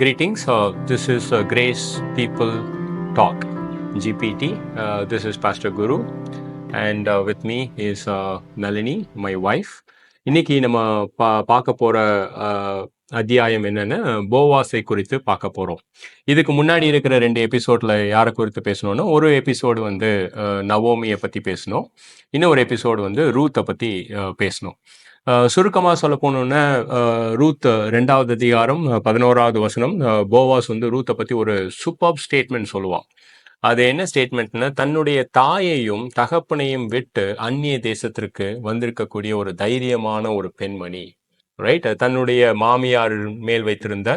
greetings. Uh, this is uh, Grace People Talk, GPT. Uh, this is Pastor Guru, and uh, with me is uh, Nalini, my wife. இன்னைக்கு நம்ம பா பார்க்க போற uh, அத்தியாயம் என்னன்னு போவாஸை குறித்து பார்க்க போறோம் இதுக்கு முன்னாடி இருக்கிற ரெண்டு எபிசோட்ல யாரை குறித்து பேசணும்னா ஒரு எபிசோடு வந்து uh, நவோமியை பத்தி பேசணும் இன்னொரு எபிசோடு வந்து ரூத்தை பத்தி uh, பேசணும் சுருக்கமாக சொல்ல போனோம்னா ரூத் ரெண்டாவது அதிகாரம் பதினோராவது வசனம் போவாஸ் வந்து ரூத்தை பற்றி ஒரு சூப்பர் ஸ்டேட்மெண்ட் சொல்லுவான். அது என்ன ஸ்டேட்மெண்ட்னா தன்னுடைய தாயையும் தகப்பனையும் விட்டு அந்நிய தேசத்திற்கு வந்திருக்கக்கூடிய ஒரு தைரியமான ஒரு பெண்மணி. ரைட் தன்னுடைய மாமியார் மேல் வைத்திருந்த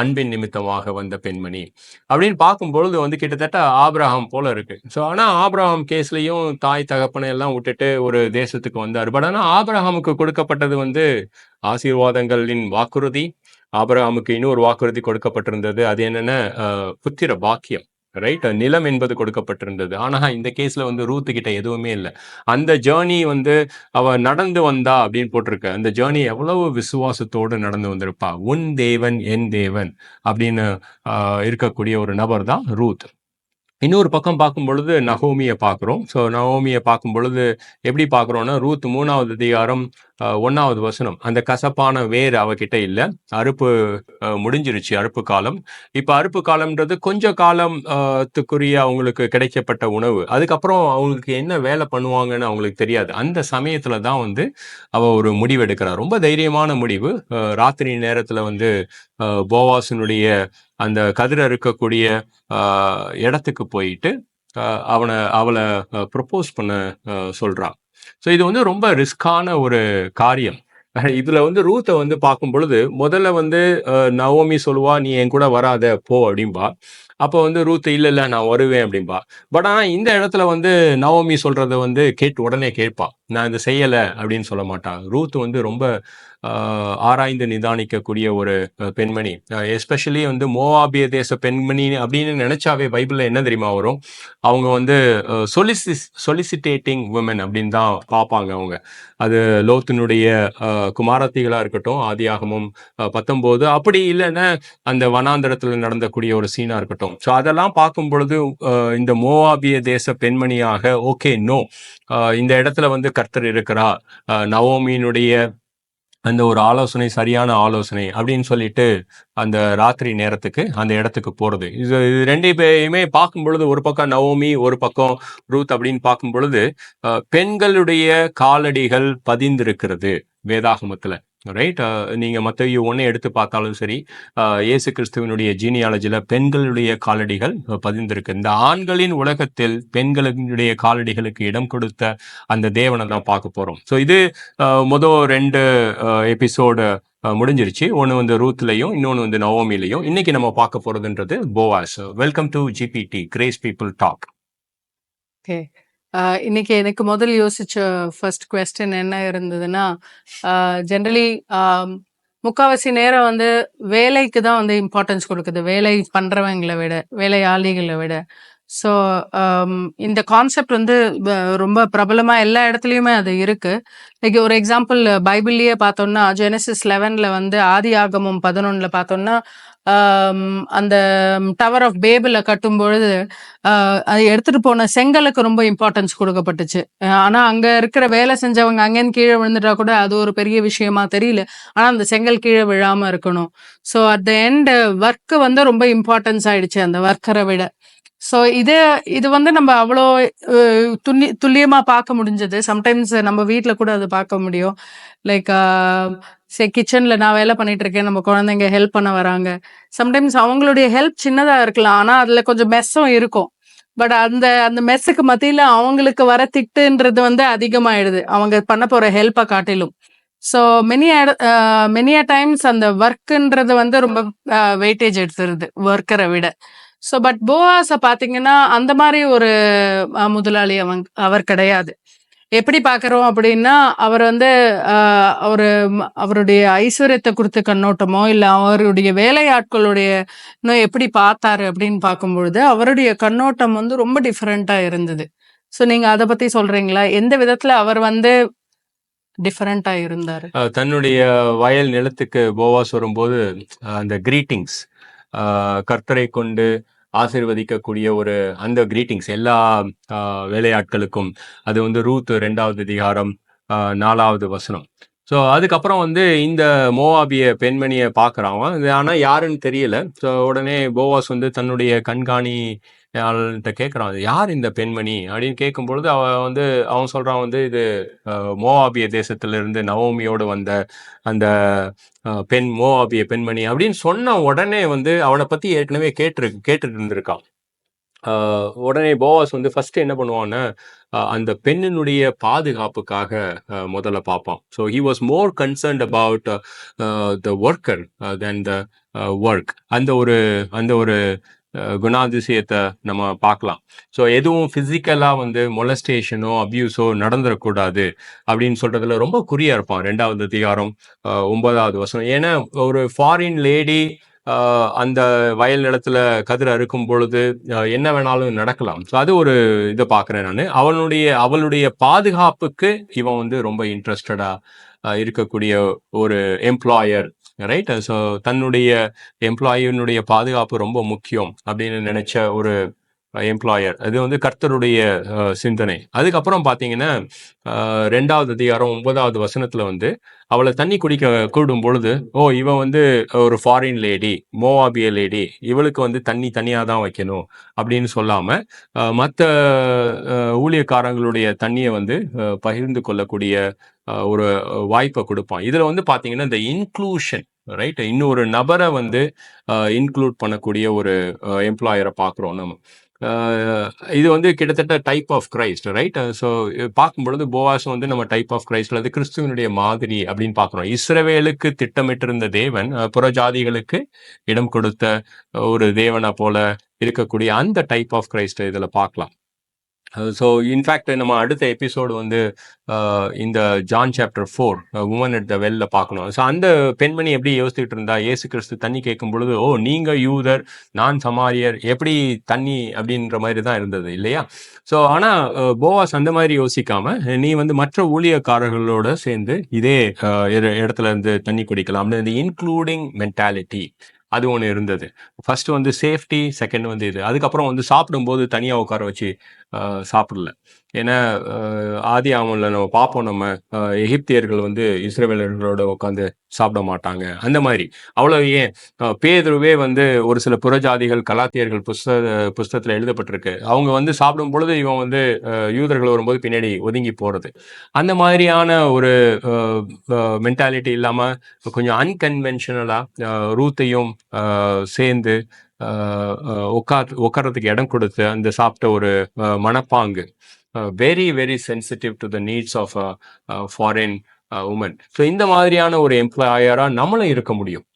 அன்பின் நிமித்தமாக வந்த பெண்மணி அப்படின்னு பார்க்கும்பொழுது வந்து கிட்டத்தட்ட ஆப்ரஹாம் போல இருக்கு. ஸோ ஆனால் ஆப்ரஹாம் கேஸ்லையும் தாய் தகப்பனை எல்லாம் விட்டுட்டு ஒரு தேசத்துக்கு வந்தார். பட் ஆனால் ஆப்ரஹாமுக்கு கொடுக்கப்பட்டது வந்து ஆசீர்வாதங்களின் வாக்குறுதி. ஆபரகாமுக்கு இன்னொரு வாக்குறுதி கொடுக்கப்பட்டிருந்தது. அது என்னென்ன புத்திர பாக்கியம். ரைட் நிலம் என்பது கொடுக்கப்பட்டிருந்தது. ஆனா இந்த கேஸ்ல வந்து ரூத்து கிட்ட எதுவுமே இல்லை. அந்த ஜேர்னி வந்து அவ நடந்து வந்தா அப்படின்னு போட்டிருக்க. அந்த ஜேர்னி எவ்வளவு விசுவாசத்தோடு நடந்து வந்திருப்பா? உன் தேவன் என் தேவன் அப்படின்னு ஆஹ், இருக்கக்கூடிய ஒரு நபர் தான் ரூத். இன்னொரு பக்கம் பார்க்கும் பொழுது நகோமியை பார்க்குறோம். ஸோ நகோமியை பார்க்கும் பொழுது எப்படி பார்க்குறோன்னா ரூத் மூணாவது அதிகாரம் ஒன்றாவது வசனம். அந்த கசப்பான வேர் அவகிட்ட இல்லை. அறுப்பு முடிஞ்சிருச்சு அறுப்பு காலம். இப்போ அறுப்பு காலம்ன்றது கொஞ்ச காலம் ஆஹ், அவங்களுக்கு கிடைக்கப்பட்ட உணவு. அதுக்கப்புறம் அவங்களுக்கு என்ன வேலை பண்ணுவாங்கன்னு அவங்களுக்கு தெரியாது. அந்த சமயத்தில் தான் வந்து அவ ஒரு முடிவு ரொம்ப தைரியமான முடிவு. ராத்திரி நேரத்தில் வந்து போவாசனுடைய அந்த கதிர இருக்கக்கூடிய இடத்துக்கு போயிட்டு அவனை அவளை ப்ரப்போஸ் பண்ண ஆஹ், சொல்றான். ஸோ இது வந்து ரொம்ப ரிஸ்கான ஒரு காரியம். இதுல வந்து ரூத்தை வந்து பார்க்கும் பொழுது முதல்ல வந்து நவோமி சொல்லுவா நீ என் கூட வராத போ அப்படின்பா அப்போ வந்து ரூத் இல்ல இல்ல நான் வருவேன் அப்படின்பா பட் ஆனா இந்த இடத்துல வந்து நவோமி சொல்றத வந்து கேட்டு உடனே கேட்பா நான் இதை செய்யலை அப்படின்னு சொல்ல மாட்டான். ரூத் வந்து ரொம்ப ஆராய்ந்து நிதானிக்கக்கூடிய ஒரு பெண்மணி. எஸ்பெஷலி வந்து மோவாபிய தேச பெண்மணி அப்படின்னு நினைச்சாவே பைபிளில் என்ன தெரியுமா வரும்? அவங்க வந்து சொலிசி சொலிசிட்டேட்டிங் உமன் அப்படின்னு தான் பார்ப்பாங்க அவங்க. அது லோத்தினுடைய குமாரத்திகளாக இருக்கட்டும் ஆதியாகமும் பத்தொம்போது அப்படி இல்லைன்னா அந்த வனாந்தரத்தில் நடந்தக்கூடிய ஒரு சீனா இருக்கட்டும். ஸோ அதெல்லாம் பார்க்கும் பொழுது இந்த மோவாபிய தேச பெண்மணியாக ஓகே நோ இந்த இடத்துல வந்து கர்த்தர் இருக்கிறா நவோமியினுடைய அந்த ஒரு ஆலோசனை சரியான ஆலோசனை அப்படின்னு சொல்லிட்டு அந்த ராத்திரி நேரத்துக்கு அந்த இடத்துக்கு போகிறது இது இது ரெண்டு பேரையுமே பார்க்கும் பொழுது ஒரு பக்கம் நவோமி ஒரு பக்கம் ரூத் அப்படின்னு பார்க்கும் பொழுது பெண்களுடைய காலடிகள் பதிந்திருக்கிறது வேதாகமத்தில். ரைட் uh, நீங்க மற்ற ஒண்ணு எடுத்து பார்த்தாலும் சரி இயேசு கிறிஸ்துவனுடைய ஜீனியாலஜில பெண்களுடைய காலடிகள் பதிந்திருக்கு. இந்த ஆண்களின் உலகத்தில் பெண்களுடைய காலடிகளுக்கு இடம் கொடுத்த அந்த தேவனை தான் பார்க்க போறோம். ஸோ இது அஹ், மொத ரெண்டு எபிசோடு முடிஞ்சிருச்சு. ஒன்று வந்து ரூத்லையும் இன்னொன்று வந்து நவோமிலையும். இன்னைக்கு நம்ம பார்க்க போறதுன்றது Boaz. Welcome to GPT grace people talk okay இன்னைக்கு எனக்கு முதல் யோசிச்ச ஃபர்ஸ்ட் கொஸ்டின் என்ன இருந்ததுன்னா ஜென்ரலி முக்காவாசி நேரம் வந்து வேலைக்கு தான் வந்து இம்பார்ட்டன்ஸ் கொடுக்குது. வேலை பண்றவங்களை விட வேலையாளிகளை விட. ஸோ இந்த கான்செப்ட் வந்து ரொம்ப பிரபலமாக எல்லா இடத்துலையுமே அது இருக்கு. லைக் ஒரு எக்ஸாம்பிள் பைபிள்லயே பார்த்தோம்னா ஜெனசிஸ் லெவனில் வந்து ஆதி ஆகமும் பதினொன்றில் பார்த்தோம்னா அந்த டவர் ஆஃப் பேபிள கட்டும் பொழுது ஆஹ், அது எடுத்துட்டு போன செங்கலுக்கு ரொம்ப இம்பார்ட்டன்ஸ் கொடுக்கப்பட்டுச்சு. ஆனா அங்க இருக்கிற வேலை செஞ்சவங்க அங்கேருந்து கீழே விழுந்துட்டா கூட அது ஒரு பெரிய விஷயமா தெரியல. ஆனா அந்த செங்கல் கீழே விழாம இருக்கணும். So at the end work வந்து ரொம்ப இம்பார்ட்டன்ஸ் ஆயிடுச்சு அந்த ஒர்க்கரை விட. ஸோ இது இது வந்து நம்ம அவ்வளோ துண்ணி துல்லியமாக பார்க்க முடிஞ்சது. சம்டைம்ஸ் நம்ம வீட்டில் கூட அது பார்க்க முடியும். லைக் சரி கிச்சன்ல நான் வேலை பண்ணிட்டு இருக்கேன் நம்ம குழந்தைங்க ஹெல்ப் பண்ண வராங்க. சம்டைம்ஸ் அவங்களுடைய ஹெல்ப் சின்னதா இருக்கலாம் ஆனா அதுல கொஞ்சம் மெஸ்ஸும் இருக்கும். பட் அந்த அந்த மெஸ்ஸுக்கு மத்தியில அவங்களுக்கு வர திட்டுன்றது வந்து அதிகமாயிடுது. அவங்க பண்ண போற ஹெல்ப்பை காட்டிலும். ஸோ மெனி மெனியா டைம்ஸ் அந்த ஒர்க்குன்றது வந்து ரொம்ப வெயிட்டேஜ் எடுத்துருது ஒர்க்கரை விட. ஸோ பட் போவாஸை பார்த்தீங்கன்னா அந்த மாதிரி ஒரு முதலாளி அவங்க அவர் கிடையாது. எப்படி பார்க்குறோம் அப்படின்னா அவர் வந்து அவர் அவருடைய ஐஸ்வர்யத்தை குறித்த கண்ணோட்டமோ இல்லை அவருடைய வேலையாட்களுடைய இன்னும் எப்படி பார்த்தாரு அப்படின்னு பார்க்கும்பொழுது அவருடைய கண்ணோட்டம் வந்து ரொம்ப டிஃப்ரெண்ட்டாக இருந்தது. ஸோ நீங்கள் அதை பற்றி சொல்கிறீங்களா எந்த விதத்தில் அவர் வந்து டிஃப்ரெண்ட்டாக இருந்தார்? தன்னுடைய வயல் நிலத்துக்கு போவாஸ் வரும்போது அந்த கிரீட்டிங்ஸ் கர்த்தரை கொண்டு ஆசிர்வதிக்கக்கூடிய ஒரு அந்த கிரீட்டிங்ஸ் எல்லா ஆஹ் வேலையாட்களுக்கும். அது வந்து ரூத் ரெண்டாவது அதிகாரம் ஆஹ் நாலாவது வசனம். ஸோ அதுக்கப்புறம் வந்து இந்த மோவாபிய பெண்மணியை பார்க்குறான் அவன். இது ஆனா யாருன்னு தெரியல. ஸோ உடனே போவாஸ் வந்து தன்னுடைய கண்காணி ஆள்கிட்ட கேட்குறான் யார் இந்த பெண்மணி? அப்படின்னு கேட்கும் பொழுது அவ வந்து அவன் சொல்றான் வந்து இது அஹ், மோவாபிய தேசத்திலிருந்து நவோமியோடு வந்த அந்த அஹ், பெண் மோவாபிய பெண்மணி அப்படின்னு சொன்ன உடனே வந்து அவனை பத்தி ஏற்கனவே கேட்டு கேட்டுட்டு இருந்திருக்கான் ஆஹ் உடனே போவாஸ் வந்து ஃபர்ஸ்ட் என்ன பண்ணுவான்னா அந்த பெண்ணினுடைய பாதுகாப்புக்காக முதல்ல பார்ப்பான். So he was more concerned about the worker then the work அந்த ஒரு அந்த ஒரு குணாதிசயத்தை நம்ம பார்க்கலாம். ஸோ எதுவும் ஃபிசிக்கலாக வந்து மொலஸ்டேஷனோ அப்யூஸோ நடந்துடக்கூடாது அப்படின்னு சொல்றதுல ரொம்ப குறியாக இருப்பான். ரெண்டாவது அதிகாரம் ஒன்பதாவது வருஷம் ஏன்னா ஒரு ஃபாரின் லேடி அந்த வயல் நிலத்துல கதிர் அறுக்கும் பொழுது என்ன வேணாலும் நடக்கலாம். ஸோ அது ஒரு இதை பார்க்குறேன் நான். அவனுடைய அவளுடைய பாதுகாப்புக்கு இவன் வந்து ரொம்ப இன்ட்ரெஸ்டடாக இருக்கக்கூடிய ஒரு எம்ப்ளாயர் ரைட் ஸோ தன்னுடைய எம்ப்ளாயினுடைய பாதுகாப்பு ரொம்ப முக்கியம் அப்படின்னு நினைச்ச ஒரு எம்ப்ளாயர் அது வந்து கர்த்தருடைய சிந்தனை. அதுக்கப்புறம் பார்த்தீங்கன்னா அஹ், ரெண்டாவது அதிகாரம் ஒன்பதாவது வசனத்துல வந்து அவளை தண்ணி குடிக்க கூடும் பொழுது ஓ இவன் வந்து ஒரு ஃபாரின் லேடி மோவாபிய லேடி இவளுக்கு வந்து தண்ணி தனியாக தான் வைக்கணும். அப்படின்னு சொல்லாம மற்ற ஊழியக்காரங்களுடைய தண்ணியை வந்து பகிர்ந்து கொள்ளக்கூடிய ஒரு வாய்ப்பை கொடுப்பான். இதுல வந்து பாத்தீங்கன்னா இந்த இன்க்ளூஷன் ரைட் இன்னொரு நபரை வந்து இன்க்ளூட் பண்ணக்கூடிய ஒரு எம்ப்ளாயரை பார்க்குறோம் நம்ம. இது வந்து கிட்டத்தட்ட type of Christ right so பார்க்கும் பொழுது போவாஸ் வந்து நம்ம டைப் ஆஃப் கிரைஸ்ட் அது கிறிஸ்துவனுடைய மாதிரி அப்படின்னு பார்க்குறோம். இஸ்ரவேலுக்கு திட்டமிட்டிருந்த தேவன் புறஜாதிகளுக்கு இடம் கொடுத்த ஒரு தேவனை போல இருக்கக்கூடிய அந்த டைப் ஆஃப் கிரைஸ்ட் இதில் பார்க்கலாம். Uh, ஸோ இன்ஃபேக்ட் நம்ம அடுத்த எபிசோடு வந்து uh, இந்த John chapter four woman at the வெல்ல பார்க்கணும். ஸோ அந்த பெண்மணி எப்படி யோசிச்சுட்டு இருந்தா? ஏசு கிறிஸ்து தண்ணி கேட்கும் பொழுது ஓ நீங்க யூதர் நான் சமாரியர் எப்படி தண்ணி? அப்படின்ற மாதிரி தான் இருந்தது இல்லையா? ஸோ ஆனால் uh, போவாஸ் அந்த மாதிரி யோசிக்காம நீ வந்து மற்ற ஊழியக்காரர்களோட சேர்ந்து இதே இடத்துல இருந்து தண்ணி குடிக்கலாம். இந்த இன்க்ளூடிங் மென்டாலிட்டி அது ஒன்று இருந்தது. ஃபர்ஸ்ட் வந்து சேஃப்டி செகண்ட் வந்து இது. அதுக்கப்புறம் வந்து சாப்பிடும்போது தனியாக உட்கார வச்சு சாப்பிடல. ஏன்னா ஆஹ், ஆதி ஆமனில் நம்ம பார்ப்போம் நம்ம எகிப்தியர்கள் வந்து இஸ்ரேவேலர்களோட உட்காந்து சாப்பிட மாட்டாங்க. அந்த மாதிரி. அவ்வளோ ஏன்? பேதுருவே வந்து ஒரு சில புறஜாதிகள் கலாத்தியர்கள் புஸ்தக புஸ்தத்தில் எழுதப்பட்டிருக்கு. அவங்க வந்து சாப்பிடும் பொழுது இவன் வந்து யூதர்கள் வரும்போது பின்னாடி ஒதுங்கி போகிறது அந்த மாதிரியான ஒரு மென்டாலிட்டி இல்லாமல் கொஞ்சம் அன்கன்வென்ஷனலாக ரூத்தையும் சேர்ந்து உட்கார் உட்காரத்துக்கு இடம் கொடுத்து அந்த சாப்பிட்ட ஒரு மனப்பாங்கு. Very very sensitive to the needs of foreign woman so இந்த மாதிரியான ஒரு எம்ப்ளாயராக நம்மளும் இருக்க முடியும்.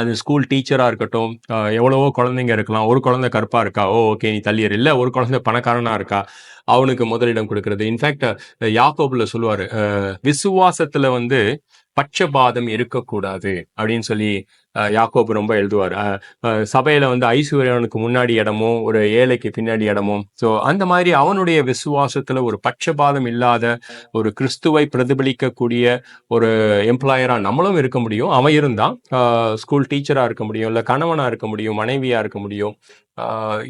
அது ஸ்கூல் டீச்சராக இருக்கட்டும் எவ்வளவோ குழந்தைங்க இருக்கலாம். ஒரு குழந்தை கருப்பாக இருக்கா? ஓ ஓகே நீ தள்ளியர் இல்லை ஒரு குழந்தை பணக்காரனாக இருக்கா? அவனுக்கு முதலிடம் கொடுக்கறது. இன்ஃபேக்ட் யாக்கோபில் சொல்லுவார் விசுவாசத்தில் வந்து பட்சபாதம் இருக்கக்கூடாது அப்படின்னு சொல்லி யாக்கோபு ரொம்ப எழுதுவார். அஹ், சபையில வந்து ஐஸ்வர்யவனுக்கு முன்னாடி இடமும் ஒரு ஏழைக்கு பின்னாடி இடமும் ஸோ அந்த மாதிரி அவனுடைய விசுவாசத்துல ஒரு பட்சபாதம் இல்லாத ஒரு கிறிஸ்துவை பிரதிபலிக்கக்கூடிய ஒரு எம்ப்ளாயரா நம்மளும் இருக்க முடியும். அவன் இருந்தான். ஸ்கூல் டீச்சரா இருக்க முடியும் இல்ல கணவனா இருக்க முடியும் மனைவியா இருக்க முடியும். ஆஹ்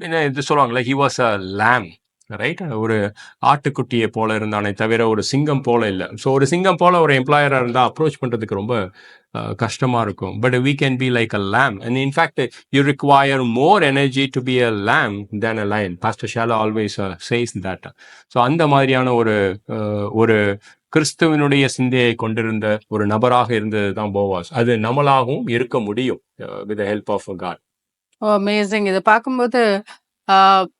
என்ன இது சொல்லுவாங்கல்ல? He was a lamb right ஒரு ஆட்டுக்குட்டியை போல இருந்தானே தவிர ஒரு சிங்கம் போல இல்லை. ஸோ ஒரு சிங்கம் போல ஒரு எம்ப்ளாயரா இருந்தா அப்ரோச் பண்றதுக்கு ரொம்ப கஷ்டமாக கஷ்டமா இருக்கும். But we can be like a lame and in fact you require more energy to be a lame than a lion lion. Pastor always says that so அந்த மாதிரியான ஒரு ஒரு கிறிஸ்துவனுடைய சிந்தையை கொண்டிருந்த ஒரு நபராக இருந்தது தான் போவாஸ். அது நம்மளாகவும் இருக்க முடியும் with help of God amazing இதை பார்க்கும்போது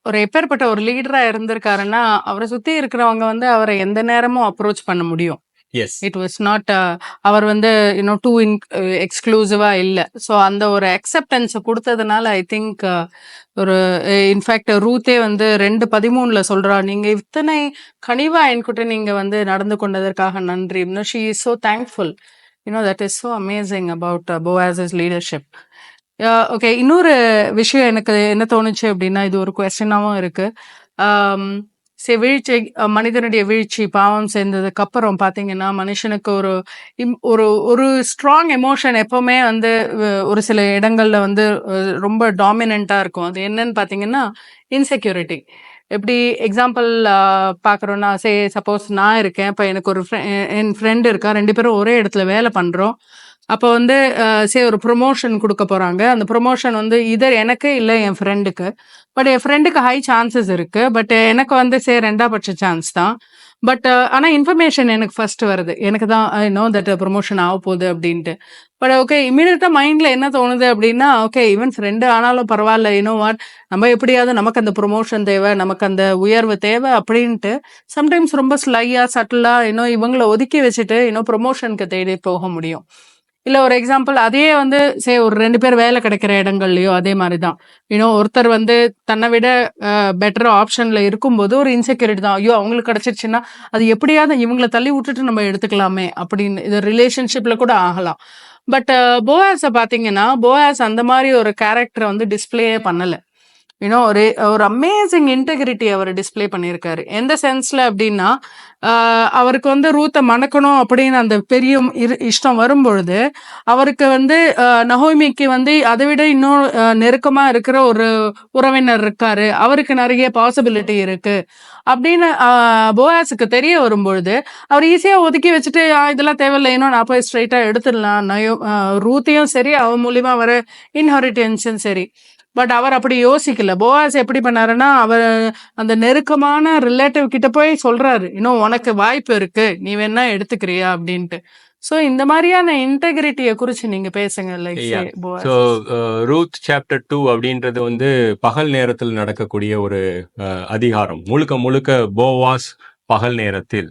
ஒரு எப்பேற்பட்ட ஒரு லீடரா இருந்திருக்காருன்னா அவரை சுத்தி இருக்கிறவங்க வந்து அவரை எந்த நேரமும் அப்ரோச் பண்ண முடியும். எஸ் இட் வாஸ் நாட் அவர் வந்து இன்னும் டூ இன் எக்ஸ்க்ளூசிவா இல்லை. ஸோ அந்த ஒரு அக்செப்டன்ஸை கொடுத்ததுனால ஐ திங்க் ஒரு இன்ஃபேக்ட் ரூத்தே வந்து ரெண்டு பதிமூணுல சொல்றா நீங்க இத்தனை கனிவா என்கிட்ட நீங்க வந்து நடந்து கொண்டதற்காக நன்றி. She is so thankful you know that is so amazing about Boaz leadership okay இன்னொரு விஷயம் எனக்கு என்ன தோணுச்சு அப்படின்னா இது ஒரு கொஸ்டினாவும் இருக்கு சரி வீழ்ச்சி மனிதனுடைய வீழ்ச்சி, பாவம் சேர்ந்ததுக்கு அப்புறம் பார்த்தீங்கன்னா, மனுஷனுக்கு ஒரு இம் ஒரு ஒரு ஸ்ட்ராங் எமோஷன் எப்போவுமே வந்து ஒரு சில இடங்கள்ல வந்து ரொம்ப டாமினண்ட்டாக இருக்கும். அது என்னன்னு பார்த்தீங்கன்னா, இன்செக்யூரிட்டி. எப்படி எக்ஸாம்பிள் பார்க்குறோன்னா சே சப்போஸ் நான் இருக்கேன். இப்போ எனக்கு ஒரு என் ஃப்ரெண்டு இருக்கா. ரெண்டு பேரும் ஒரே இடத்துல வேலை பண்ணுறோம் அப்போ வந்து சே ஒரு ப்ரொமோஷன் கொடுக்க போகிறாங்க அந்த ப்ரொமோஷன் வந்து இதர் எனக்கு இல்லை என் ஃப்ரெண்டுக்கு. பட் என் ஃப்ரெண்டுக்கு ஹை சான்சஸ் இருக்குது பட் எனக்கு வந்து சே ரெண்டாபட்ச சான்ஸ் தான். பட் ஆனால் இன்ஃபர்மேஷன் எனக்கு ஃபர்ஸ்ட் வருது. எனக்கு தான் ஐ நோ தட் ப்ரொமோஷன் ஆக போகுது அப்படின்ட்டு பட் ஓகே இமீடியட்டாக மைண்டில் என்ன தோணுது அப்படின்னா ஓகே ஈவன் ரெண்டு ஆனாலும் பரவாயில்ல யூனோ வாட் நம்ம எப்படியாவது நமக்கு அந்த ப்ரொமோஷன் தேவை நமக்கு அந்த உயர்வு தேவை அப்படின்ட்டு சம்டைம்ஸ் ரொம்ப ஸ்லையாக சட்டிலாக இன்னும் இவங்களை ஒதுக்கி வச்சுட்டு இன்னும் ப்ரொமோஷனுக்கு தேடி போக முடியும். இல்லை ஒரு எக்ஸாம்பிள் அதே வந்து சே ஒரு ரெண்டு பேர் வேலை கிடைக்கிற இடங்கள்லையோ அதே மாதிரி தான். இன்னும் ஒருத்தர் வந்து தன்னை விட பெட்டர் ஆப்ஷனில் இருக்கும்போது ஒரு இன்செக்யூரிட்டி தான். ஐயோ! அவங்களுக்கு கிடச்சிருச்சுன்னா அது எப்படியாவது இவங்கள தள்ளி விட்டுட்டு நம்ம எடுத்துக்கலாமே அப்படின்னு. இது ரிலேஷன்ஷிப்பில் கூட ஆகலாம். பட் போயாஸை பார்த்தீங்கன்னா, போயாஸ் அந்த மாதிரி ஒரு கேரக்டரை வந்து டிஸ்பிளேயே பண்ணலை யூனோ ஒரு ஒரு அமேசிங் இன்டெகிரிட்டி அவர் டிஸ்ப்ளே பண்ணியிருக்காரு. எந்த சென்ஸ்ல அப்படின்னா அவருக்கு வந்து ரூத்தை மணக்கணும் அப்படின்னு அந்த பெரிய இரு இஷ்டம் வரும்பொழுது, அவருக்கு வந்து நஹோமிக்கு நகோமிக்கு வந்து அதை விட இன்னும் நெருக்கமாக இருக்கிற ஒரு உறவினர் இருக்காரு. அவருக்கு நிறைய பாசிபிலிட்டி இருக்கு. அப்படின்னு போயாஸுக்கு தெரிய வரும்பொழுது, அவர் ஈஸியாக ஒதுக்கி வச்சுட்டு, இதெல்லாம் தேவையில்லை இன்னும் நான் போய் ஸ்ட்ரைட்டாக எடுத்துடலாம். நயோ ரூத்தையும் சரி, அவன் மூலியமாக வர இன்ஹெரிட்டன்ஸும் சரி. பட் அவர் அப்படி யோசிக்கல. போயாஸ் எப்படி பண்ணாருன்னா, அவர் அந்த நெருக்கமான ரிலேட்டிவ் கிட்ட போய் சொல்றாரு. இன்னும் உனக்கு வாய்ப்பு இருக்கு. நீ வேணா எடுத்துக்கிறியா? அப்டின்ட்டு. ஸோ இந்த மாரியான இன்டெகிரிட்டிய குறிச்சு நீங்க பேசுங்க. லைக்! ஸோ ரூத் சாப்டர் 2 அப்படின்றது வந்து பகல் நேரத்தில் நடக்கக்கூடிய ஒரு அ அதிகாரம். முழுக்க முழுக்க போவாஸ் பகல் நேரத்தில்.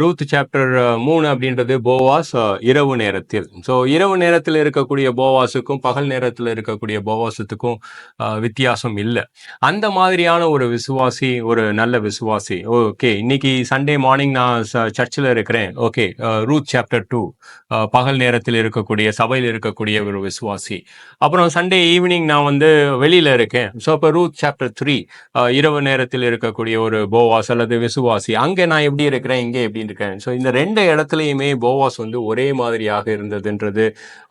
ரூத் சாப்டர் மூணு அப்படின்றது போவாஸ் இரவு நேரத்தில். ஸோ இரவு நேரத்தில் இருக்கக்கூடிய போவாஸுக்கும், பகல் நேரத்தில் இருக்கக்கூடிய போவாசத்துக்கும் வித்தியாசம் இல்லை அந்த மாதிரியான ஒரு விசுவாசி, ஒரு நல்ல விசுவாசி. ஓகே இன்னைக்கு சண்டே மார்னிங் நான் ச இருக்கிறேன். ஓகே ரூத் சாப்டர் டூ பகல் நேரத்தில் இருக்கக்கூடிய சபையில் இருக்கக்கூடிய ஒரு விசுவாசி. அப்புறம் சண்டே ஈவினிங் நான் வந்து வெளியில இருக்கேன். ஸோ இப்போ ரூத் சாப்டர் த்ரீ இரவு நேரத்தில் இருக்கக்கூடிய ஒரு போவாஸ் அல்லது விசுவாசி. அங்கே நான் எப்படி இருக்கிறேன், இங்கே எப்படி இருக்கேன். ஸோ இந்த ரெண்டு இடத்துலயுமே போவாஸ் வந்து ஒரே மாதிரியாக இருந்ததுன்றது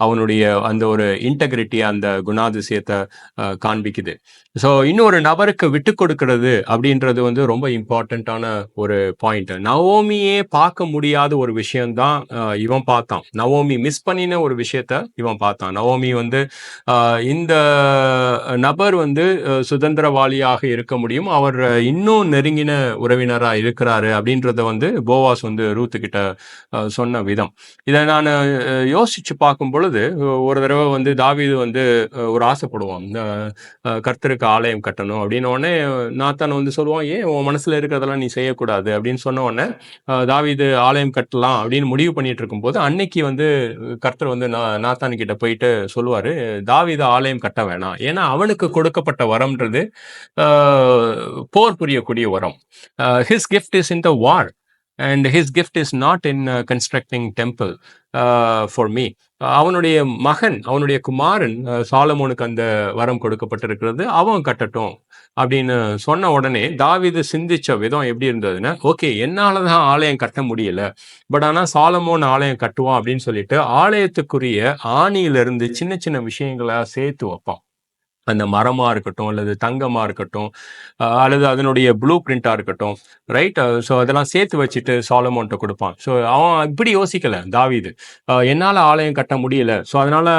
அவனுடைய அந்த ஒரு இன்டெகிரிட்டி அந்த குணாதிசயத்தை காண்பிக்குது. ஸோ இன்னொரு நபருக்கு விட்டுக் கொடுக்கிறது அப்படின்றது வந்து ரொம்ப இம்பார்ட்டண்ட்டான ஒரு பாயிண்ட். நவோமியே பார்க்க முடியாத ஒரு விஷயம் தான் இவன் பார்த்தான். நவோமி மிஸ் பண்ணின ஒரு விஷயத்த இவன் பார்த்தான். நவோமி வந்து இந்த நபர் வந்து சுதந்திரவாளியாக இருக்க முடியும். அவர் இன்னும் நெருங்கின உறவினரா இருக்கிறாரு அப்படின்றத வந்து போவாஸ் வந்து ரூத்து கிட்ட சொன்ன விதம். இதை நான் யோசிச்சு பார்க்கும் பொழுது, ஒரு தடவை வந்து தாவீது வந்து ஒரு ஆசைப்படுவான். கர்த்தருக்கு ஆலயம் கட்டணும் அப்படின்ன உடனே நாத்தான் வந்து சொல்லுவான், "ஏன் உன் மனசுல இருக்கிறதெல்லாம் நீ செய்யக்கூடாது?" அப்படின்னு சொன்ன உடனே தாவீது ஆலயம் கட்டலாம் அப்படின்னு முடிவு பண்ணிட்டு இருக்கும்போது, அன்னைக்கு வந்து கர்த்தர் வந்து நா நாத்தான் கிட்ட போயிட்டு சொல்லுவாரு, "தாவீது ஆலயம் கட்ட வேணாம். ஏன்னா அவனுக்கு கொடுக்கப்பட்ட வரம்ன்றது போர் புரியக்கூடிய வரம். His gift is in the war and his gift is not in constructing temple for me." அவனுடைய மகன், அவனுடைய குமாரன் uh, சாலமோனுக்கு அந்த வரம் கொடுக்கப்பட்டிருக்கிறது. அவன் கட்டட்டும் அப்படின்னு சொன்ன உடனே தாவிது சிந்திச்ச விதம் எப்படி இருந்ததுன்னா, ஓகே என்னால தான் ஆலயம் கட்ட முடியல. பட் ஆனா சாலமோன் ஆலயம் கட்டுவான் அப்படின்னு சொல்லிட்டு, ஆலயத்துக்குரிய ஆணியிலிருந்து சின்ன சின்ன விஷயங்களா சேர்த்து வைப்பான். அந்த மரமாக இருக்கட்டும், அல்லது தங்கமாக இருக்கட்டும், அல்லது அதனுடைய ப்ளூ பிரிண்டா இருக்கட்டும், ரைட்? ஸோ அதெல்லாம் சேர்த்து வச்சுட்டு சாலமோன்ட்ட கொடுப்பான் ஸோ அவன் இப்படி யோசிக்கலை தாவிது என்னால் ஆலயம் கட்ட முடியல. ஸோ அதனால்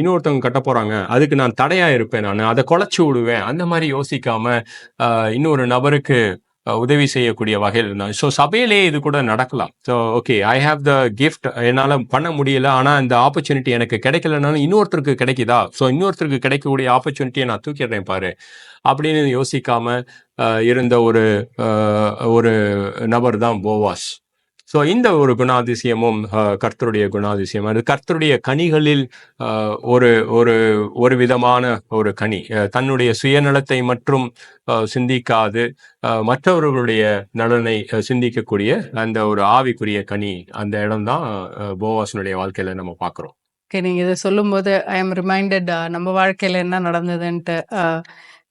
இன்னொருத்தவங்க கட்ட போகிறாங்க அதுக்கு நான் தடையாக இருப்பேன் நான் அதை குழச்சி விடுவேன். அந்த மாதிரி யோசிக்காமல் இன்னொரு நபருக்கு உதவி செய்யக்கூடிய வகையில் இருந்தான். ஸோ சபையிலேயே இது கூட நடக்கலாம். So okay I have the gift என்னால் பண்ண முடியல. ஆனால் இந்த ஆப்பர்ச்சுனிட்டி எனக்கு கிடைக்கலனாலும் இன்னொருத்தருக்கு கிடைக்குதா? ஸோ இன்னொருத்தருக்கு கிடைக்கக்கூடிய ஆப்பர்ச்சுனிட்டியை நான் தூக்கிடுறேன் பாரு. அப்படின்னு யோசிக்காம இருந்த ஒரு ஒரு நபர் தான் போவாஸ். ஸோ இந்த ஒரு குணாதிசயமும் கர்த்தருடைய குணாதிசயம். அது கர்த்தருடைய கனிகளில் ஒரு ஒரு ஒரு விதமான ஒரு கனி. தன்னுடைய சுயநலத்தை மற்றும் சிந்திக்காது, மற்றவர்களுடைய நலனை சிந்திக்கக்கூடிய அந்த ஒரு ஆவிக்குரிய கனி. அந்த இடம் தான் வாழ்க்கையில நம்ம பார்க்குறோம் ஓகே. நீங்க இதை சொல்லும்போது ஐ எம் ரிமைண்டட் நம்ம வாழ்க்கையில என்ன நடந்ததுன்ட்டு.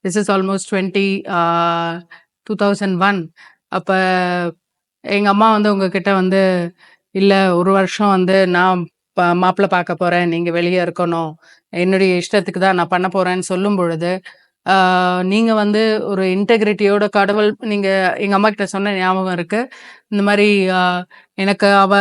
This is almost twenty two thousand one அப்போ எங்கள் அம்மா வந்து உங்ககிட்ட வந்து இல்லை ஒரு வருஷம் வந்து நான் மாப்பிள்ளை பார்க்க போகிறேன் நீங்கள் வெளியே இருக்கணும். என்னுடைய இஷ்டத்துக்கு தான் நான் பண்ண போகிறேன்னு சொல்லும் பொழுது நீங்கள் வந்து ஒரு இன்டெகிரிட்டியோட கடவுள் நீங்கள் எங்கள் அம்மா கிட்ட சொன்ன ஞாபகம் இருக்குது இந்த மாதிரி எனக்கு அவ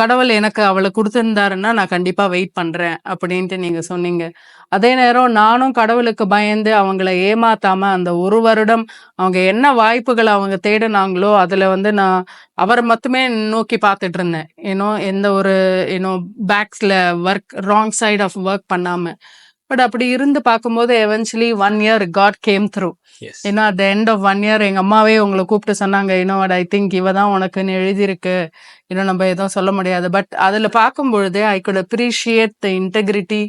கடவுள் எனக்கு அவளை கொடுத்துருந்தாருன்னா நான் கண்டிப்பாக வெயிட் பண்ணுறேன் அப்படின்ட்டு நீங்கள் சொன்னீங்க. அதே நேரம் நானும் கடவுளுக்கு பயந்து அவங்கள ஏமாத்தாம அந்த ஒரு வருடம் அவங்க என்ன வாய்ப்புகளை அவங்க தேடினாங்களோ அதில் வந்து நான் அவரை மட்டுமே நோக்கி பார்த்துட்டு இருந்தேன். ஏன்னோ எந்த ஒரு ஏன்னோ பேக்ஸில் work wrong side of work பண்ணாமல் பட் அப்படி இருந்து பார்க்கும்போது eventually one year God came through ஏன்னா at end of one year எங்கள் அம்மாவே உங்களை கூப்பிட்டு சொன்னாங்க இன்னும் ஐ திங்க் இவ தான் உனக்குன்னு எழுதியிருக்கு. இன்னும் நம்ம எதுவும் சொல்ல முடியாது. பட் அதில் பார்க்கும் பொழுது I could appreciate the integrity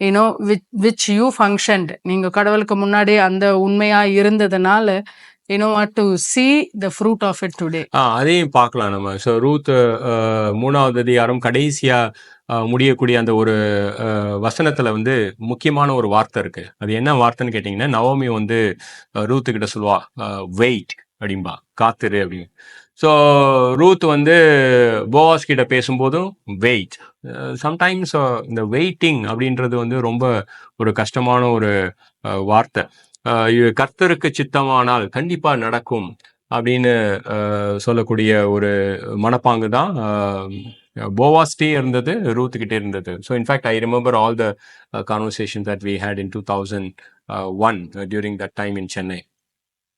you know which which you functioned நீங்கள் கடவுளுக்கு முன்னாடி அந்த உண்மையாக இருந்ததுனால you know what to see the fruit of it today ah அதையும் பார்க்கலாம் நம்ம. ஸோ ரூத் மூணாவது அதிகாரம் கடைசியா அஹ், முடியக்கூடிய அந்த ஒரு வசனத்தில் வசனத்துல வந்து முக்கியமான ஒரு வார்த்தை இருக்கு. அது என்ன வார்த்தைன்னு கேட்டிங்கன்னா நவமி வந்து ரூத்து கிட்ட சொல்லுவா வெயிட் அப்படிம்பா காத்துரு அப்படின்னு. ஸோ ரூத் வந்து போவாஸ் கிட்ட பேசும்போதும் வெயிட் சம்டைம்ஸ் இந்த வெயிட்டிங் அப்படின்றது வந்து ரொம்ப ஒரு கஷ்டமான ஒரு வார்த்தை. கர்த்தருக்கு சித்தமானால் கண்டிப்பாக நடக்கும் அப்படின்னு சொல்லக்கூடிய ஒரு மனப்பாங்கு தான் போவாஸ்டே இருந்தது ரூத் கிட்டே இருந்தது. So in fact I remember all the conversation that we had in two thousand one during that time in Chennai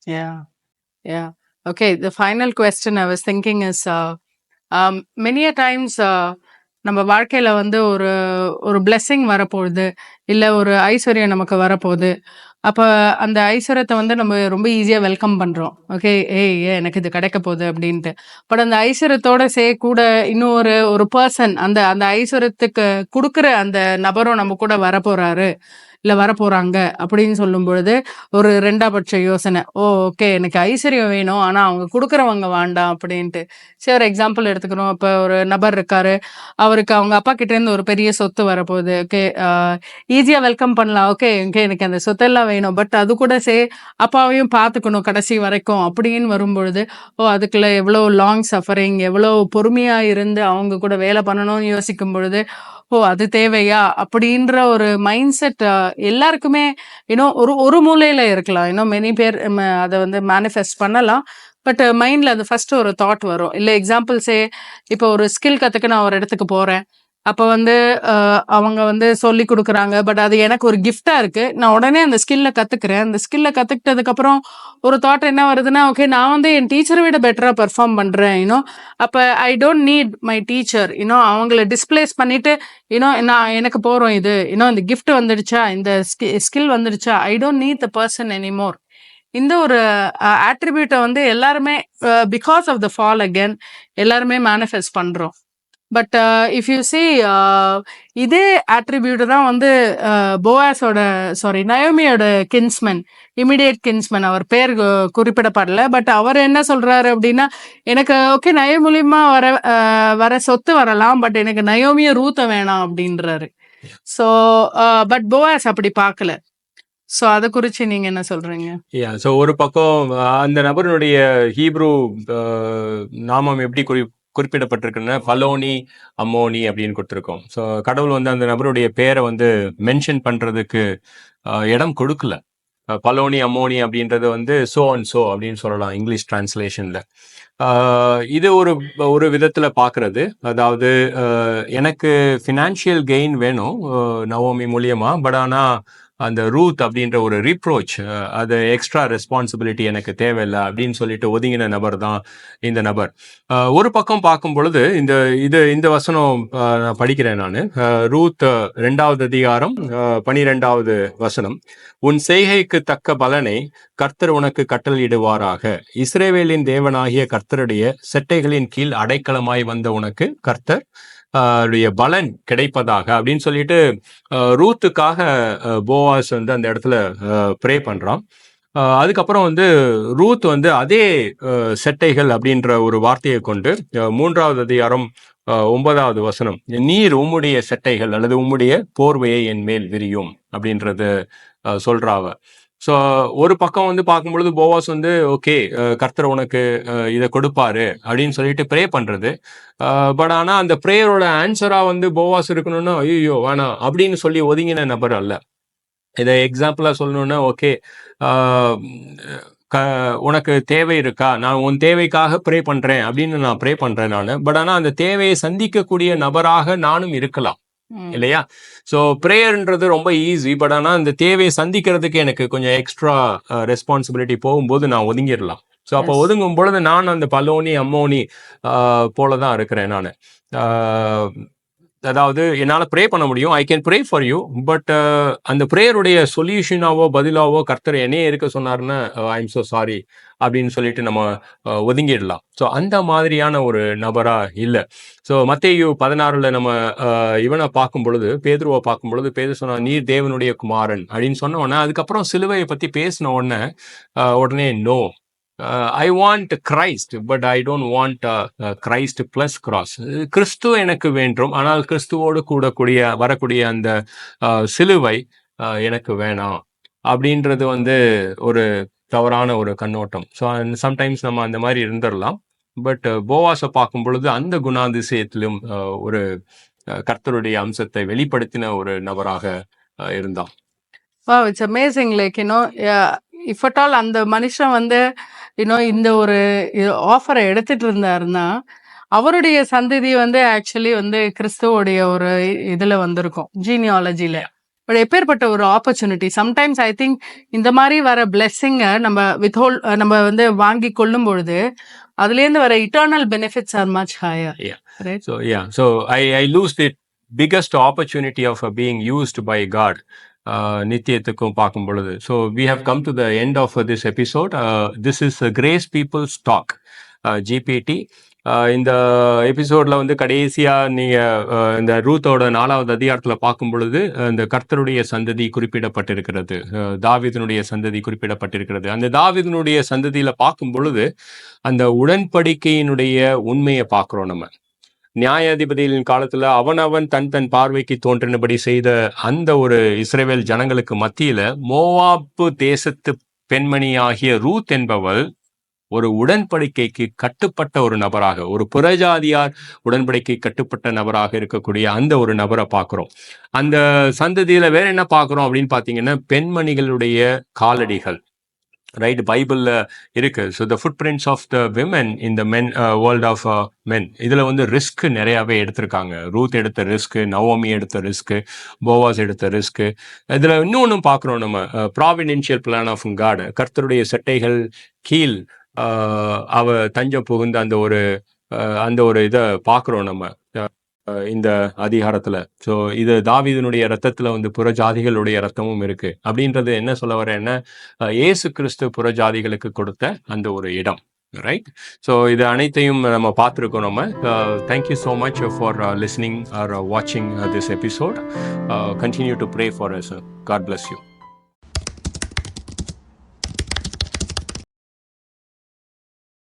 yeah yeah okay the final question I was thinking is uh, um, uh, நம்ம வாழ்க்கையில வந்து ஒரு ஒரு blessing வரப்போகுது இல்லை ஒரு ஐஸ்வர்யம் நமக்கு வரப்போகுது. அப்போ அந்த ஐஸ்வரத்தை வந்து நம்ம ரொம்ப ஈஸியாக வெல்கம் பண்ணுறோம் ஓகே ஏய் ஏ எனக்கு இது கிடைக்க போகுது அப்படின்ட்டு. பட் அந்த ஐஸ்வரத்தோட சே கூட இன்னும் ஒரு ஒரு பர்சன் அந்த அந்த ஐஸ்வரத்துக்கு கொடுக்குற அந்த நபரும் நம்ம கூட வரப்போறாரு. இல்லை வரப்போகிறாங்க அப்படின்னு சொல்லும் பொழுது ஒரு ரெண்டாபட்ச யோசனை. ஓ ஓகே எனக்கு ஐஸ்வர்யம் வேணும் ஆனால் அவங்க கொடுக்குறவங்க வேண்டாம் அப்படின்ட்டு. சரி ஒரு எக்ஸாம்பிள் எடுத்துக்கிறோம் இப்போ ஒரு நபர் இருக்காரு. அவருக்கு அவங்க அப்பா கிட்டேருந்து ஒரு பெரிய சொத்து வரப்போகுது. ஓகே ஈஸியாக வெல்கம் பண்ணலாம். ஓகே ஓகே எனக்கு அந்த சொத்தெல்லாம் வேணும். பட் அது கூட சே அப்பாவையும் பார்த்துக்கணும் கடைசி வரைக்கும். அப்படின்னு வரும்பொழுது ஓ அதுக்குள்ள எவ்வளோ லாங் சஃபரிங் எவ்வளோ பொறுமையாக இருந்து அவங்க கூட வேலை பண்ணணும்னு யோசிக்கும் பொழுது ஓ அது தேவையா? அப்படின்ற ஒரு மைண்ட் செட் எல்லாருக்குமே இன்னும் ஒரு ஒரு மூலையில் இருக்கலாம். இன்னும் மெனி பேர் அதை வந்து மேனிஃபெஸ்ட் பண்ணலாம். பட் மைண்டில் அது ஃபஸ்ட்டு ஒரு தாட் வரும். இல்லை எக்ஸாம்பிள்ஸே இப்போ ஒரு ஸ்கில் கற்றுக்க நான் ஒரு இடத்துக்கு போகிறேன் அப்போ வந்து அவங்க வந்து சொல்லி கொடுக்குறாங்க. பட் அது எனக்கு ஒரு கிஃப்டா இருக்கு. நான் உடனே அந்த ஸ்கில்ல கத்துக்கிறேன். அந்த ஸ்கில்ல கத்துக்கிட்டதுக்கு அப்புறம் ஒரு தாட் என்ன வருதுன்னா ஓகே நான் வந்து என் டீச்சரை விட பெட்டரா பெர்ஃபார்ம் பண்றேன் இன்னும் அப்போ I don't need my teacher இன்னும் அவங்கள டிஸ்பிளேஸ் பண்ணிட்டு இன்னும் நான் எனக்கு போறோம் இது இன்னும் இந்த கிஃப்ட் வந்துடுச்சா இந்த ஸ்கில் வந்துடுச்சா I don't need the person anymore இந்த ஒரு ஆட்ரிபியூட்டை வந்து எல்லாருமே because of the fall again எல்லாருமே மேனிஃபெஸ்ட் பண்றோம். பட் இஃப் யூ see இதே ஆட்ரிபியூட் தான் வந்து போவாஸோட சாரி நயோமியோட கின்ஸ்மன் இமிடியேட் கின்ஸ்மன் அவர் பேர் குறிப்பிடப்படல. பட் அவர் என்ன சொல்றாரு அப்படின்னா எனக்கு ஓகே நயோ மூலியமா வர வர சொத்து வரலாம். பட் எனக்கு நயோமிய ரூத்த வேணாம் அப்படின்றாரு. ஸோ பட் போவாஸ் அப்படி பார்க்கல. ஸோ அதை குறித்து நீங்க என்ன சொல்றீங்க? யா ஸோ ஒரு பக்கம் அந்த நபருடைய ஹீப்ரூ நாமம் எப்படி குறி குறிப்பிடப்பட்டிருக்குன்னா பலோனி அம்மோனி அப்படின்னு கொடுத்துருக்கோம். ஸோ கடவுள் வந்து அந்த நபருடைய பேரை வந்து மென்ஷன் பண்றதுக்கு இடம் கொடுக்கல. அஹ், பலோனி அம்மோனி அப்படின்றது வந்து சோ அண்ட் சோ அப்படின்னு சொல்லலாம் இங்கிலீஷ் டிரான்ஸ்லேஷன்ல இது ஒரு ஒரு விதத்துல பார்க்குறது அதாவது எனக்கு ஃபினான்ஷியல் கெயின் வேணும் நவோமி மூலியமா. பட் ஆனா அந்த ரூத் அப்படின்ற ஒரு ரீப்ரோச் அது எக்ஸ்ட்ரா ரெஸ்பான்சிபிலிட்டி எனக்கு தேவையில்லை அப்படின்னு சொல்லிட்டு ஒதுங்கின நபர் தான் இந்த நபர். ஒரு பக்கம் பார்க்கும் பொழுது இந்த இது இந்த வசனம் நான் படிக்கிறேன் நான். ரூத் ரெண்டாவது அதிகாரம் பனிரெண்டாவது வசனம். உன் செய்கைக்கு தக்க பலனை கர்த்தர் உனக்கு கட்டளையிடுவாராக. இஸ்ரேவேலின் தேவனாகிய கர்த்தருடைய செட்டைகளின் கீழ் அடைக்கலமாய் வந்த உனக்கு கர்த்தர் பலன் கிடைப்பதாக அப்படின்னு சொல்லிட்டு ரூத்துக்காக போவாஸ் வந்து அந்த இடத்துல ப்ரே பண்றான். அதுக்கப்புறம் வந்து ரூத் வந்து அதே ஆஹ், செட்டைகள் அப்படின்ற ஒரு வார்த்தையை கொண்டு மூன்றாவது அதிகாரம் ஆஹ், ஒன்பதாவது வசனம் நீர் உம்முடைய செட்டைகள் அல்லது உம்முடைய போர்வையை என் மேல் விரியும் அப்படின்றது சொல்றாவ ஸோ ஒரு பக்கம் வந்து பார்க்கும்பொழுது போவாஸ் வந்து ஓகே கர்த்தர் உனக்கு இதை கொடுப்பாரு அப்படின்னு சொல்லிட்டு ப்ரே பண்ணுறது பட் ஆனால் அந்த ப்ரேயரோட ஆன்சராக வந்து போவாஸ் இருக்கணும்னா ஐயோ வேணாம் அப்படின்னு சொல்லி ஒதுங்கின நபர் அல்ல. இதை எக்ஸாம்பிளாக சொல்லணும்னா ஓகே க உனக்கு தேவை இருக்கா? நான் உன் தேவைக்காக ப்ரே பண்ணுறேன் அப்படின்னு நான் ப்ரே பண்ணுறேன் நான். பட் ஆனால் அந்த தேவையை சந்திக்கக்கூடிய நபராக நானும் இருக்கலாம். இல்லையா? ஸோ ப்ரேயர்ன்றது ரொம்ப ஈஸி பட் ஆனால் அந்த தேவையை சந்திக்கிறதுக்கு எனக்கு கொஞ்சம் எக்ஸ்ட்ரா ரெஸ்பான்சிபிலிட்டி போகும்போது நான் ஒதுங்கிடலாம். ஸோ அப்போ. ஒதுங்கும் பொழுது நான் அந்த பலோனி அம்மோனி ஆஹ், போல தான் இருக்கிறேன் நான். அதாவது என்னால் ப்ரே பண்ண முடியும். I can pray for you but அந்த ப்ரேயருடைய சொல்யூஷனாவோ பதிலாவோ கர்த்தர் என்னையே இருக்க சொன்னாருன்னா ஐ எம் ஸோ சாரி அப்படின்னு சொல்லிட்டு நம்ம uh, ஒதுங்கிடலாம். ஸோ அந்த மாதிரியான ஒரு நபராக இல்லை. ஸோ மத்தேயு பதினாறில் நம்ம uh, இவனை பார்க்கும் பொழுது பேதுருவை பார்க்கும் பொழுது பேது சொன்னா நீர் தேவனுடைய குமாரன் அப்படின்னு சொன்ன உடனே அதுக்கப்புறம் சிலுவையை பற்றி பேசின உடனே uh, உடனே no I want Christ but I don't want Christ plus cross கிறிஸ்துவ எனக்கு வேண்டும். ஆனால் கிறிஸ்துவோடு கூடக்கூடிய வரக்கூடிய அந்த uh, சிலுவை uh, எனக்கு வேணாம். அப்படின்றது வந்து ஒரு தவறான ஒரு கண்ணோட்டம். ஸோ சம்டைம்ஸ் நம்ம அந்த மாதிரி இருந்துடலாம் பட் uh, போவாஸை பார்க்கும் பொழுது அந்த குணாதிசயத்திலும் ஒரு கர்த்தருடைய அம்சத்தை வெளிப்படுத்தின ஒரு நபராக இருந்தான். It's amazing like Like, if at all அந்த மனுஷன் வந்து, know, இந்த ஒரு ஆஃபரை எடுத்துட்டு இருந்தாருன்னா, அவருடைய சந்ததி வந்து ஆக்சுவலி வந்து கிறிஸ்துவோடைய ஒரு இதுல வந்திருக்கும். ஜீனியாலஜில. பட் எப்பேற்பட்ட ஒரு ஆப்பர்ச்சுனிட்டி. சம்டைம்ஸ் ஐ திங்க் இந்த மாதிரி வர பிளெஸ்ஸிங்க நம்ம வித்ஹோல்ட் நம்ம வந்து வாங்கி கொள்ளும் பொழுது, அதுலேருந்து வர eternal benefits are much higher. Yeah. Right? So yeah, so I, I lose the biggest opportunity of uh, being நித்தியத்துக்கும் பார்க்கும் பொழுது so we have come to the end of this episode this is Grace People's Talk GPT இந்த எபிசோட்ல வந்து கடைசியா நீங்க இந்த ரூத்தோட நாலாவது அதிகாரத்தில் பார்க்கும் பொழுது இந்த கர்த்தருடைய சந்ததி குறிப்பிடப்பட்டிருக்கிறது. தாவிதனுடைய சந்ததி குறிப்பிடப்பட்டிருக்கிறது. அந்த தாவிதனுடைய சந்ததியில பார்க்கும் பொழுது அந்த உடன்படிக்கையினுடைய உண்மையை பார்க்குறோம் நம்ம. நியாயாதிபதிகளின் காலத்துல அவனவன் தன் தன் பார்வைக்கு தோன்றினபடி செய்த அந்த ஒரு இஸ்ரேவேல் ஜனங்களுக்கு மத்தியில மோவாப்பு தேசத்து பெண்மணியாகிய ரூத் என்பவள் ஒரு உடன்படிக்கைக்கு கட்டுப்பட்ட ஒரு நபராக ஒரு புறஜாதியார் உடன்படிக்கை கட்டுப்பட்ட நபராக இருக்கக்கூடிய அந்த ஒரு நபரை பார்க்குறோம். அந்த சந்ததியில வேற என்ன பார்க்குறோம் அப்படின்னு பார்த்தீங்கன்னா பெண்மணிகளுடைய காலடிகள். ரைட் பைபிளில் uh, இருக்கு. So the footprints of the women in the men world of men இதில் வந்து ரிஸ்க் நிறையாவே எடுத்திருக்காங்க. ரூத் எடுத்த ரிஸ்க் நவோமி எடுத்த ரிஸ்க் போவாஸ் எடுத்த ரிஸ்க் இதில் இன்னொன்னும் பார்க்குறோம் நம்ம. ப்ராவிடென்ஷியல் பிளான் ஆஃப் காடு கர்த்தருடைய செட்டைகள் கீழ் uh, அவ தஞ்சம் புகுந்த அந்த ஒரு uh, அந்த ஒரு இதை பார்க்குறோம் நம்ம. இந்த அதிகாரத்துல. ஸோ இது தாவிதனுடைய ரத்தத்துல வந்து புறஜாதிகளுடைய ரத்தமும் இருக்கு. அப்படின்றது என்ன சொல்ல வரேன்னா ஏசு கிறிஸ்து புறஜாதிகளுக்கு கொடுத்த அந்த ஒரு இடம். ரைட் ஸோ இது அனைத்தையும் நம்ம பார்த்துருக்கோம் நம்ம. Thank you so much for listening or வாட்சிங் this episode continue to pray for God bless you